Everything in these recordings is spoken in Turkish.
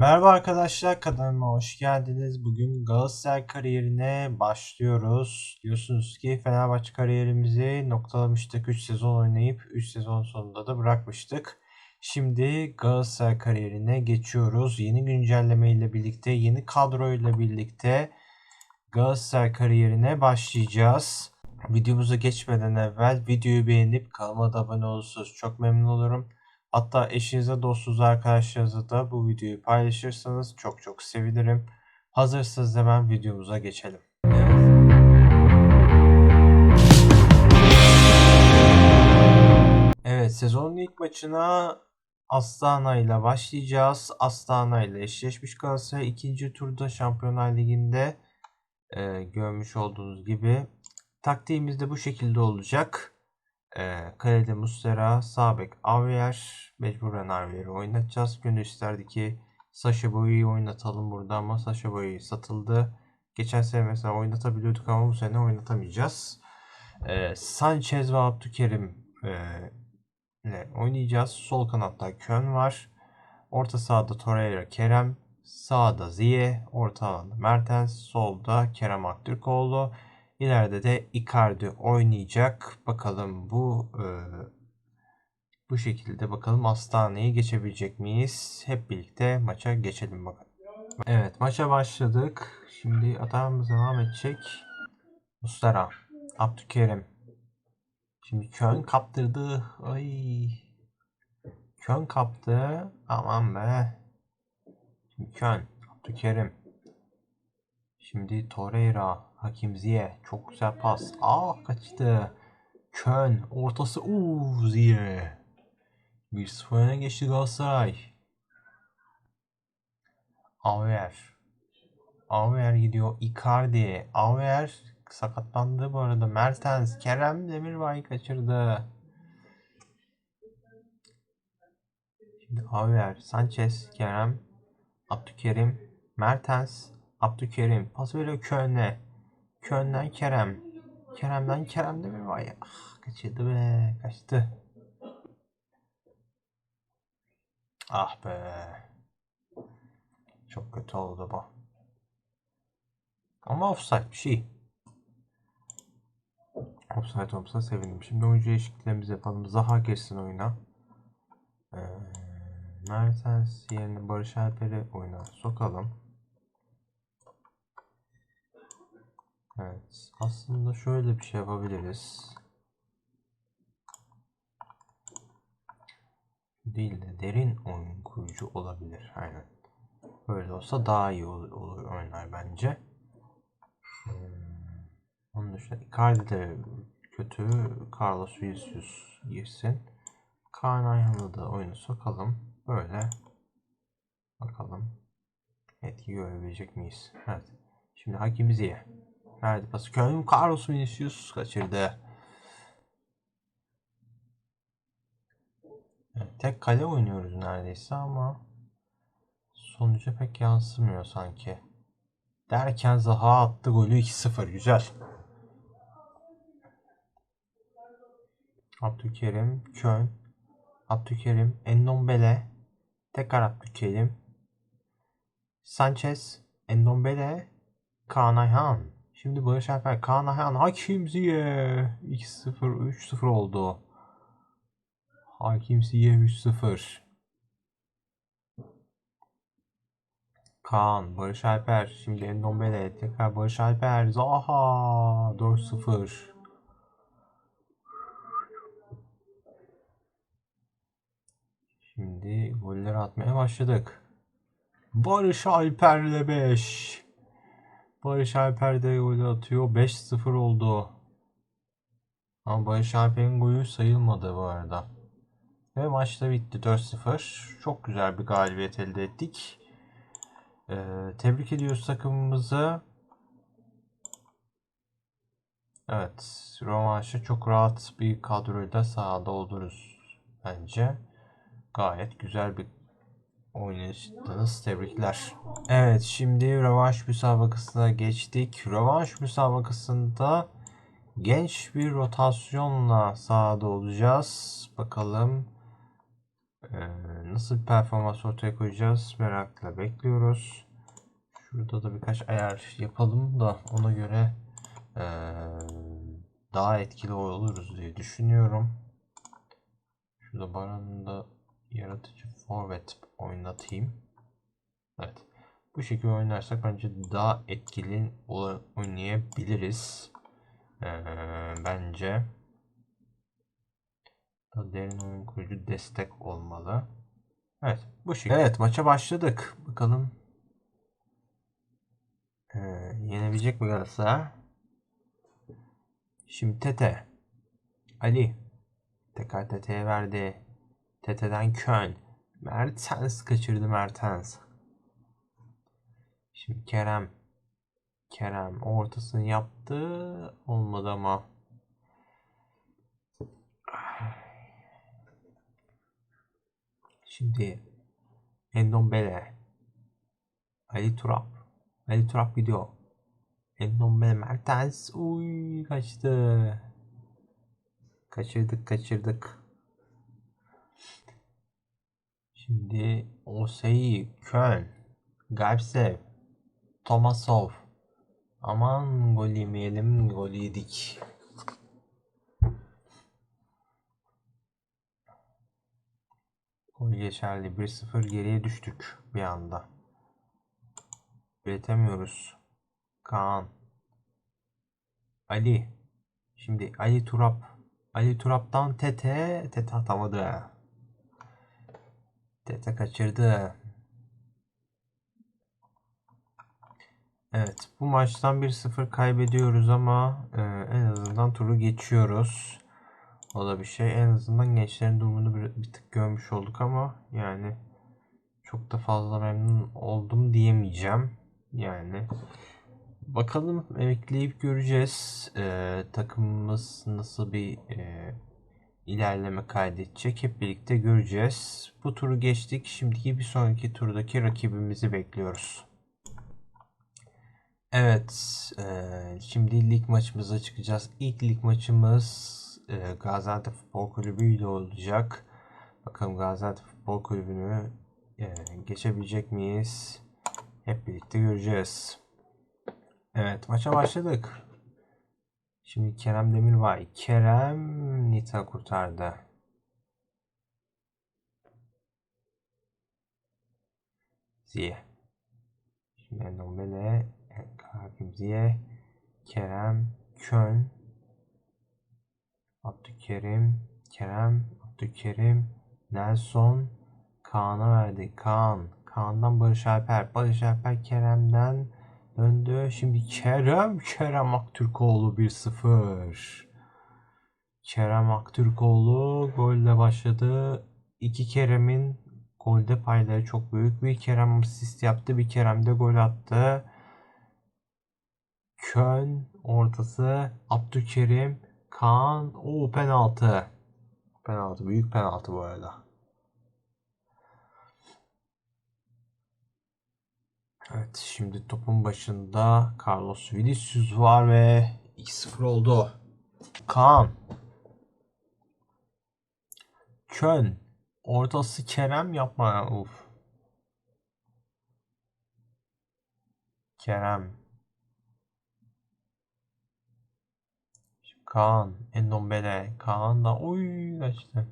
Merhaba arkadaşlar kanalıma hoş geldiniz. Bugün Galatasaray kariyerine başlıyoruz. Diyorsunuz ki Fenerbahçe kariyerimizi noktalamıştık. 3 sezon oynayıp 3 sezon sonunda da bırakmıştık. Şimdi Galatasaray kariyerine geçiyoruz. Yeni güncelleme ile birlikte, yeni kadro ile birlikte Galatasaray kariyerine başlayacağız. Videomuza geçmeden evvel videoyu beğenip kanalıma da abone olursanız çok memnun olurum. Hatta eşinize, dostunuza, arkadaşlarınıza da bu videoyu paylaşırsanız çok çok sevinirim. Hazırsanız hemen videomuza geçelim. Evet, sezonun ilk maçına Astana ile başlayacağız. Astana ile eşleşmiş Galatasaray ikinci turda Şampiyonlar Ligi'nde e, görmüş olduğunuz gibi. Taktiğimiz de bu şekilde olacak. E, kalede Muslera, sağ bek Avier, mecburen Avier'i oynatacağız. Gönül isterdi ki Sasha Boy'u oynatalım burada ama Sasha Boy satıldı. Geçen sene mesela oynatabiliyorduk ama bu sene oynatamayacağız. E, Sanchez ve Abdülkerim e, ile oynayacağız. Sol kanatta Kön var. Orta sahada Torreira, Kerem. Sağda Ziye, orta alanda Mertens, solda Kerem Aktürkoğlu. İleride de Icardi oynayacak. Bakalım bu e, bu şekilde bakalım Astane'yi geçebilecek miyiz? Hep birlikte maça geçelim bakalım. Evet maça başladık. Şimdi atağımız devam edecek. Mustara, Abdülkerim. Şimdi Kön kaptırdı. Ay. Kön kaptı. Aman be. Şimdi Kön, Abdülkerim. Şimdi Torreira, Hakim Ziye. Çok güzel pas. Ah kaçtı. Kön, ortası. Uuu Ziye. 1-0 öne geçti Galatasaray. Aver. Aver gidiyor. Icardi. Aver sakatlandı bu arada. Mertens. Kerem Demirbay kaçırdı. Şimdi Aver. Sanchez. Kerem. Abdülkerim. Mertens. Abdülkerim. Pas veriyor Köln'e. Köln'den Kerem. Kerem'den Kerem Demirbay. Ah, kaçırdı be. Kaçtı. Ah be. Çok kötü oldu bu. Ama offside bir şey. Offside olmasa sevindim. Şimdi oyuncu değişikliklerimizi yapalım. Zaha geçsin oyuna. Ee, Mertens yerine Barış Alper'i oyuna sokalım. Evet. Aslında şöyle bir şey yapabiliriz. Değil de derin oyun kurucu olabilir. Aynen. Böyle olsa daha iyi olur, olur oynar bence. Hmm. Onun dışında Icardi de kötü. Carlos Vinicius girsin. Kaan Ayhan'ı da oyunu sokalım. Böyle. Bakalım. Etki görebilecek miyiz? Evet. Şimdi Hakim Ziye. Verdi pası. Köln Carlos Vinicius kaçırdı. Evet, tek kale oynuyoruz neredeyse ama sonuca pek yansımıyor sanki. Derken Zaha attı golü 2-0. Güzel. Abdülkerim, Köln, Abdülkerim, Endombele, tekrar Abdülkerim, Sanchez, Endombele, Kaan. Şimdi Barış Alper, Kaan Ayhan, Hakim Ziye. 2-0, 3-0 oldu. Hakim Ziye 3-0. Kaan, Barış Alper, şimdi Endombele, tekrar Barış Alper, Zaha 4-0. Şimdi golleri atmaya başladık. Barış Alper'le 5. Barış Alper de gol atıyor. 5-0 oldu. Ama Barış Alper'in golü sayılmadı bu arada. Ve maç da bitti 4-0. Çok güzel bir galibiyet elde ettik. Ee, tebrik ediyoruz takımımızı. Evet, Romanş'a çok rahat bir kadroyla sahada oluruz bence. Gayet güzel bir oynadınız. Tebrikler. Evet, şimdi rövanş müsabakasına geçtik. Rövanş müsabakasında genç bir rotasyonla sahada olacağız. Bakalım ee, nasıl bir performans ortaya koyacağız merakla bekliyoruz. Şurada da birkaç ayar yapalım da ona göre eee, daha etkili oluruz diye düşünüyorum. Şurada Baran'ı da yaratıcı forvet oynatayım. Evet. Bu şekilde oynarsak bence daha etkili oynayabiliriz. Eee, bence. Da derin oyun kurucu destek olmalı. Evet, bu şekilde. Evet, maça başladık. Bakalım ee, yenebilecek mi Galatasaray? Şimdi Tete. Ali. Tekrar Tete'ye verdi. Tete'den Köln. Mertens kaçırdı Mertens. Şimdi Kerem. Kerem ortasını yaptı. Olmadı ama. Şimdi Endombele. Ali Turap. Ali Turap gidiyor. Endombele Mertens. Uy kaçtı. Kaçırdık kaçırdık. Şimdi Oseyi, Köln, Gaipsev, Tomasov. Aman gol yemeyelim, gol yedik. Gol geçerli. 1-0 geriye düştük bir anda. Üretemiyoruz. Kaan. Ali. Şimdi Ali Turap. Ali Turap'tan Tete. Tete atamadı. Tete kaçırdı. Evet, bu maçtan 1-0 kaybediyoruz ama e, en azından turu geçiyoruz. O da bir şey. En azından gençlerin durumunu bir, bir tık görmüş olduk ama yani çok da fazla memnun oldum diyemeyeceğim. Yani bakalım emekleyip göreceğiz. E, takımımız nasıl bir e, ilerleme kaydedecek hep birlikte göreceğiz. Bu turu geçtik. Şimdiki bir sonraki turdaki rakibimizi bekliyoruz. Evet, e, şimdi lig maçımıza çıkacağız. İlk lig maçımız e, Gaziantep Futbol Kulübü ile olacak. Bakalım Gaziantep Futbol Kulübü'nü e, geçebilecek miyiz? Hep birlikte göreceğiz. Evet, maça başladık. Şimdi Kerem Demirbay. Kerem Nita kurtardı. Ziye. Şimdi Endombele. Hakim Ziye. Kerem. Kön. Abdülkerim. Kerem. Abdülkerim. Nelson. Kaan'a verdi. Kaan. Kaan'dan Barış Alper. Barış Alper Kerem'den döndü. Şimdi Kerem. Kerem Aktürkoğlu 1-0. Kerem Aktürkoğlu golle başladı. İki Kerem'in golde payları çok büyük. Bir Kerem asist yaptı. Bir Kerem de gol attı. Köln ortası. Abdülkerim. Kaan. O penaltı. Penaltı. Büyük penaltı bu arada. Evet şimdi topun başında Carlos Vinicius var ve 2-0 oldu. Kaan. Köln. Ortası Kerem yapma. Uf. Kerem. Şimdi Kaan. Endombele. Kaan da oy kaçtı.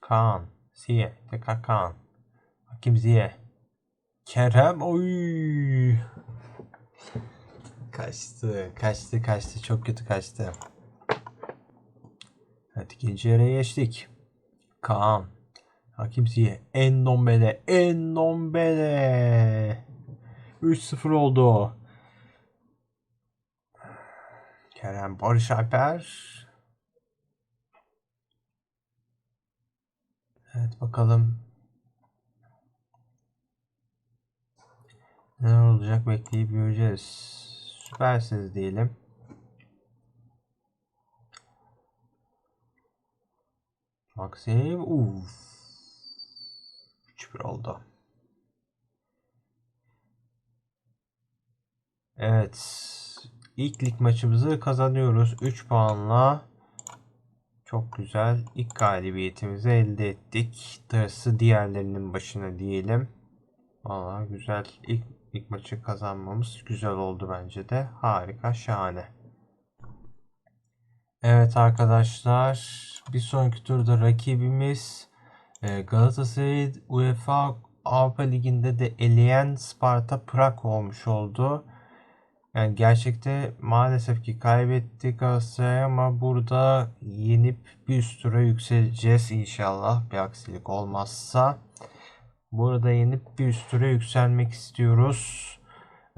Kaan. Ziye. Tekrar Kaan. Hakim Ziye. Kerem oy. Kaçtı. Kaçtı kaçtı. Çok kötü kaçtı. Evet ikinci yere geçtik. Kaan. Hakim Ziye. Endombele. Endombele. 3-0 oldu. Kerem Barış Alper. Evet bakalım. Ne olacak bekleyip göreceğiz. Süpersiniz diyelim. Maxim. Uff. 3-1 oldu. Evet. İlk lig maçımızı kazanıyoruz. 3 puanla Çok güzel. İlk galibiyetimizi elde ettik. Darısı diğerlerinin başına diyelim. Valla güzel. İlk, ilk maçı kazanmamız güzel oldu bence de. Harika, şahane. Evet arkadaşlar. Bir sonraki turda rakibimiz e, Galatasaray UEFA Avrupa Ligi'nde de eleyen Sparta Prag olmuş oldu. Yani gerçekte maalesef ki kaybettik Galatasaray ama burada yenip bir üst tura yükseleceğiz inşallah bir aksilik olmazsa. Burada yenip bir üst tura yükselmek istiyoruz.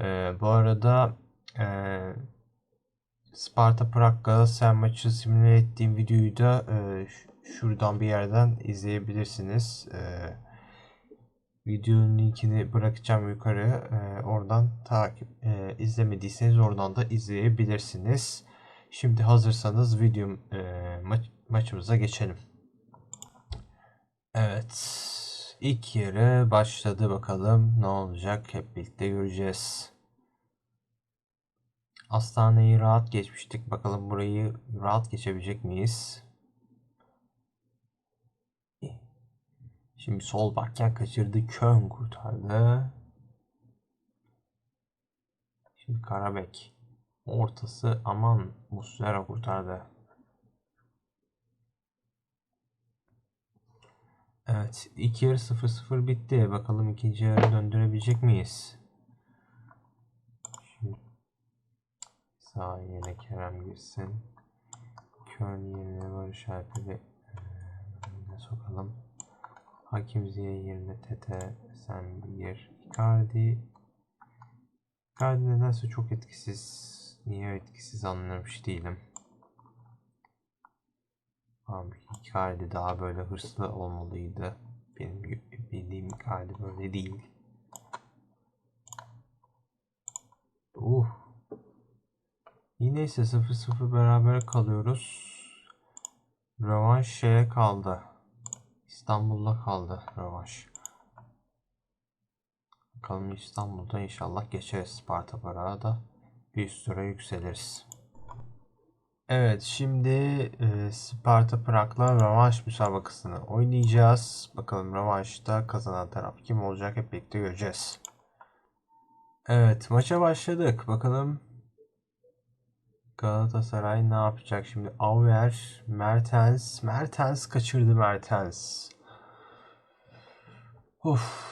Ee, bu arada e, Sparta Prag Galatasaray maçı simüle ettiğim videoyu da e, şuradan bir yerden izleyebilirsiniz. E, videonun linkini bırakacağım yukarı. E, oradan takip e, izlemediyseniz oradan da izleyebilirsiniz. Şimdi hazırsanız video e, maç, maçımıza geçelim. Evet. İlk yarı başladı bakalım ne olacak hep birlikte göreceğiz. Hastaneyi rahat geçmiştik. Bakalım burayı rahat geçebilecek miyiz? Şimdi sol bakken kaçırdı. Kön kurtardı. Şimdi Karabek. Ortası aman Muslera kurtardı. Evet. ilk yarı 0-0 bitti. Bakalım ikinci yarı döndürebilecek miyiz? Sağ yerine Kerem girsin. Kön yerine Barış Alper'i sokalım. Hakim Ziye yerine Tete sen bir Icardi. Icardi nedense çok etkisiz. Niye etkisiz anlamış değilim. Abi Icardi daha böyle hırslı olmalıydı. Benim bildiğim Icardi böyle değil. Uh. Yine ise 0-0 beraber kalıyoruz. Rövanş şeye kaldı. İstanbul'da kaldı rövanş. Bakalım İstanbul'da inşallah geçeriz Sparta Para'da da bir tura yükseliriz. Evet şimdi e, Sparta Prag'la rövanş müsabakasını oynayacağız. Bakalım rövanşta kazanan taraf kim olacak hep birlikte göreceğiz. Evet maça başladık. Bakalım Galatasaray ne yapacak şimdi? Auer, Mertens. Mertens kaçırdı Mertens. Of.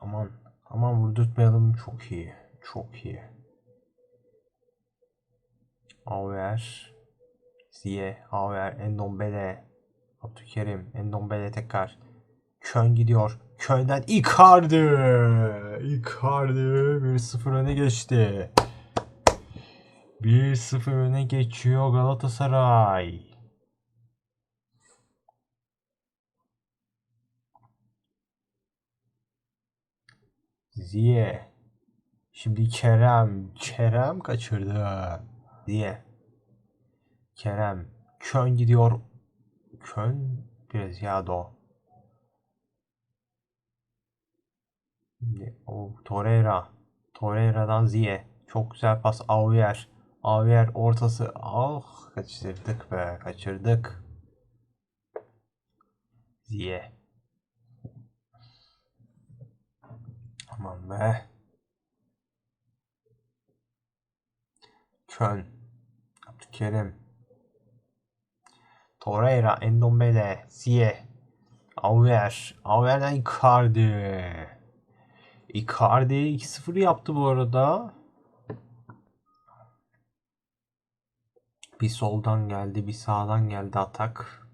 Aman. Aman vurdurtmayalım. Çok iyi. Çok iyi. Auer. Ziye. Auer. Endombele. Abdülkerim. Endombele tekrar. Kön gidiyor. Köyden Icardi. Icardi 1-0 öne geçti. 1-0 öne geçiyor Galatasaray. Ziye. Şimdi Kerem. Kerem kaçırdı. Ziye. Kerem. Kön gidiyor. Kön yağdı O Torreira. Torreira'dan Ziye. Çok güzel pas. Auer. Auer ortası. Ah kaçırdık be. Kaçırdık. Ziye. Aman be. Köln. Abdülkerim. Torreira, Endombele, Ziye. Auer. Auer'den Icardi. Icardi 2-0 yaptı bu arada. Bir soldan geldi, bir sağdan geldi atak.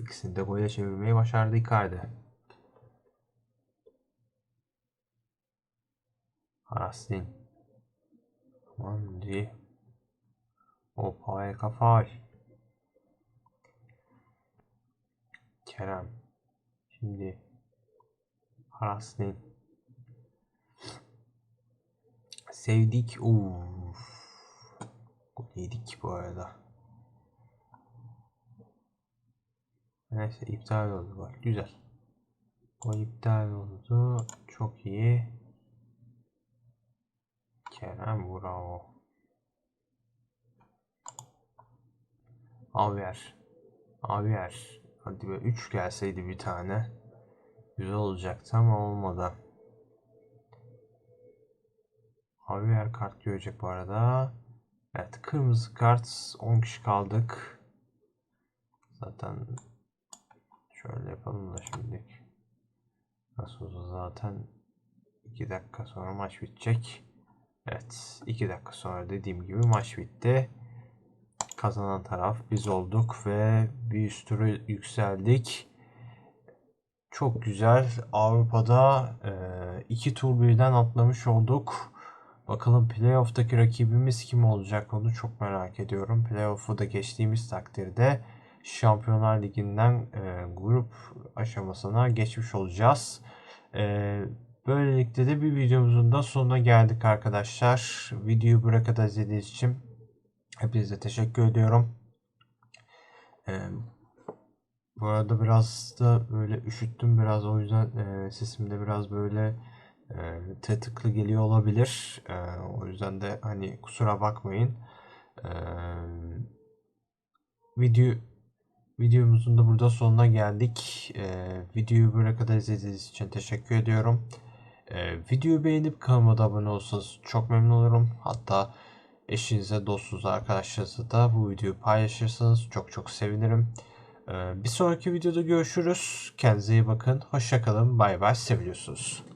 İkisini de gole çevirmeyi başardı Icardi. Haraslin. Mandi. O Pavel Kafal. Kerem. Şimdi Haraslin. Sevdik. Uf. Yedik bu arada. Neyse iptal oldu bak. Güzel. O iptal oldu. Çok iyi. Kerem bravo. Avier. Avier. Hadi be 3 gelseydi bir tane. Güzel olacaktı ama olmadı. Javier kart görecek bu arada. Evet kırmızı kart 10 kişi kaldık. Zaten şöyle yapalım da şimdi. Nasıl zaten 2 dakika sonra maç bitecek. Evet 2 dakika sonra dediğim gibi maç bitti. Kazanan taraf biz olduk ve bir üst tura yükseldik. Çok güzel. Avrupa'da e, iki tur birden atlamış olduk. Bakalım playoff'taki rakibimiz kim olacak onu çok merak ediyorum. Playoff'u da geçtiğimiz takdirde Şampiyonlar Ligi'nden e, grup aşamasına geçmiş olacağız. E, böylelikle de bir videomuzun da sonuna geldik arkadaşlar. Videoyu buraya kadar izlediğiniz için hepinize teşekkür ediyorum. E, bu arada biraz da böyle üşüttüm biraz o yüzden e, sesim de biraz böyle e, tetıklı geliyor olabilir. E, o yüzden de hani kusura bakmayın. E, video videomuzun da burada sonuna geldik. E, videoyu buraya kadar izlediğiniz için teşekkür ediyorum. E, videoyu beğenip kanalıma da abone olsanız çok memnun olurum. Hatta eşinize, dostunuza, arkadaşlarınıza da bu videoyu paylaşırsanız çok çok sevinirim. Ee, Bir sonraki videoda görüşürüz. Kendinize iyi bakın. Hoşçakalın. Bay bay. Seviyorsunuz.